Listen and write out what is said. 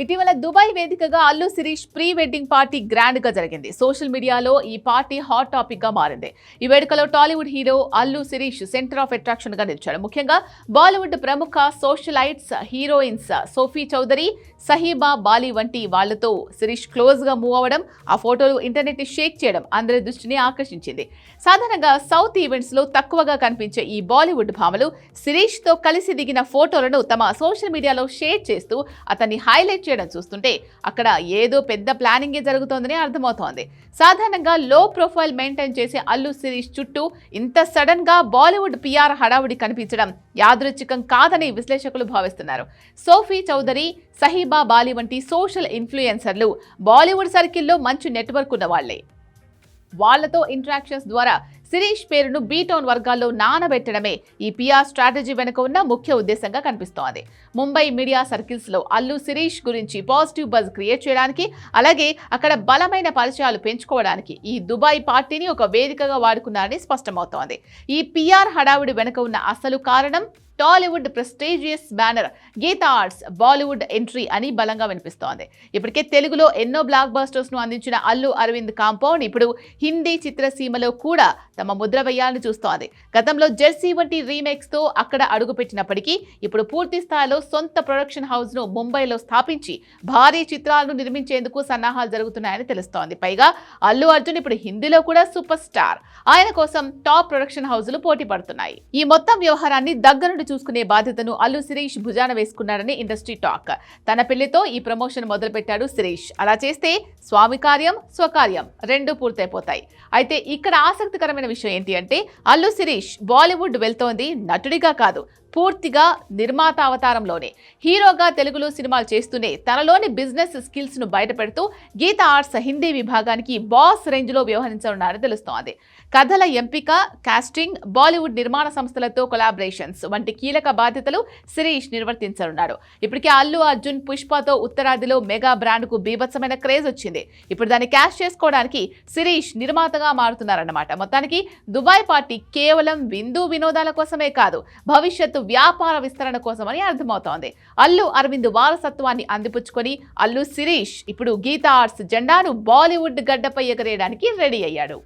ఇటీవల దుబాయ్ వేదికగా Allu Sirish pre wedding party గ్రాండ్గా జరిగింది. సోషల్ మీడియాలో ఈ పార్టీ హాట్ టాపిక్గా మారింది. ఈ వేడుకలో Tollywood hero Allu Sirish center of అట్రాక్షన్గా నిలిచాడు. ముఖ్యంగా బాలీవుడ్ ప్రముఖ socialites heroines Sophie Choudhary Sahiba Bali వంటి వాళ్ళతో శిరీష్ క్లోజ్గా మూవ్ అవ్వడం ఆ ఫోటోలు ఇంటర్నెట్ని షేక్ చేయడం అందరి దృష్టిని ఆకర్షించింది. సాధారణంగా సౌత్ ఈవెంట్స్లో తక్కువగా కనిపించే ఈ బాలీవుడ్ భామలు శిరీష్తో కలిసి దిగిన ఫోటోలను తమ సోషల్ మీడియాలో షేర్ చేస్తూ అతన్ని హైలైట్ చేయడం చూస్తుంటే అక్కడ ఏదో పెద్ద ప్లానింగే జరుగుతోందని అర్థమవుతోంది. సాధారణంగా లో ప్రొఫైల్ మెయింటైన్ చేసే అల్లు శిరీష్ చుట్టూ ఇంత సడన్గా బాలీవుడ్ పిఆర్ హడావుడి కనిపించడం యాదృచ్ఛికం కాదని విశ్లేషకులు భావిస్తున్నారు. సోఫీ చౌదరి సహీబా బాలి వంటి సోషల్ ఇన్ఫ్లుయెన్సర్లు బాలీవుడ్ సర్కిల్లో మంచి నెట్వర్క్ ఉన్న వాళ్ళే వాళ్ళతో ఇంటరాక్షన్స్ ద్వారా శిరీష్ పేరును బీటౌన్ వర్గాల్లో నానబెట్టడమే ఈ పిఆర్ స్ట్రాటజీ వెనుక ఉన్న ముఖ్య ఉద్దేశంగా కనిపిస్తోంది. ముంబై మీడియా సర్కిల్స్లో అల్లు శిరీష్ గురించి పాజిటివ్ బజ్ క్రియేట్ చేయడానికి అలాగే అక్కడ బలమైన పరిచయాలు పెంచుకోవడానికి ఈ దుబాయ్ పార్టీని ఒక వేదికగా వాడుకున్నారని స్పష్టమవుతోంది. ఈ పిఆర్ హడావుడి వెనుక ఉన్న అసలు కారణం Tollywood prestigious banner Geetha Arts Bollywood entry అని బలంగా వినిపిస్తోంది. ఇప్పటికే తెలుగులో ఎన్నో బ్లాక్ బస్టర్స్ను అందించిన అల్లు అరవింద్ కాంపౌండ్ ఇప్పుడు హిందీ చిత్రసీమలో కూడా తమ ముద్ర వేయాలని చూస్తోంది. గతంలో జెర్సీ వంటి రీమేక్స్తో అక్కడ అడుగుపెట్టినప్పటికీ ఇప్పుడు పూర్తి స్థాయిలో సొంత ప్రొడక్షన్ హౌస్ను ముంబైలో స్థాపించి భారీ చిత్రాలను నిర్మించేందుకు సన్నాహాలు జరుగుతున్నాయని తెలుస్తోంది. పైగా అల్లు అర్జున్ ఇప్పుడు హిందీలో కూడా సూపర్ స్టార్. ఆయన కోసం టాప్ ప్రొడక్షన్ హౌజులు పోటీ పడుతున్నాయి. ఈ మొత్తం వ్యవహారాన్ని దగ్గరుండి చూసుకునే బాధ్యతను అల్లు శిరీష్ భుజాన వేసుకున్నారని ఇండస్ట్రీ టాక్. తన పెళ్ళితో ఈ ప్రమోషన్ మొదలుపెట్టాడు శిరీష్. అలా చేస్తే స్వామి కార్యం స్వకార్యం రెండు పూర్తయిపోతాయి. అయితే ఇక్కడ ఆసక్తికరమైన విషయం ఏంటి అంటే అల్లు శిరీష్ బాలీవుడ్ వెళ్తోంది నటుడిగా కాదు పూర్తిగా నిర్మాత అవతారంలోనే. హీరోగా తెలుగులో సినిమాలు చేస్తూనే తనలోని బిజినెస్ స్కిల్స్ను బయటపెడుతూ గీత ఆర్ట్స్ హిందీ విభాగానికి బాస్ రేంజ్లో వ్యవహరించనున్నారని తెలుస్తోంది. కథల ఎంపిక కాస్టింగ్ బాలీవుడ్ నిర్మాణ సంస్థలతో కొలాబరేషన్స్ వంటి కీలక బాధ్యతలు శిరీష్ నిర్వర్తించనున్నాడు. ఇప్పటికే అల్లు అర్జున్ పుష్పతో ఉత్తరాదిలో మెగా బ్రాండ్కు బీభత్సమైన క్రేజ్ వచ్చింది. ఇప్పుడు దాన్ని క్యాష్ చేసుకోవడానికి శిరీష్ నిర్మాతగా మారుతున్నారన్నమాట. మొత్తానికి దుబాయ్ పార్టీ కేవలం విందు వినోదాల కోసమే కాదు భవిష్యత్తు వ్యాపార విస్తరణ కోసమని అర్థమవుతోంది. అల్లు అరవింద్ వారసత్వాన్ని అందిపుచ్చుకొని అల్లు శిరీష్ ఇప్పుడు గీతా ఆర్ట్స్ జెండాను బాలీవుడ్ గడ్డపై ఎగరేయడానికి రెడీ అయ్యాడు.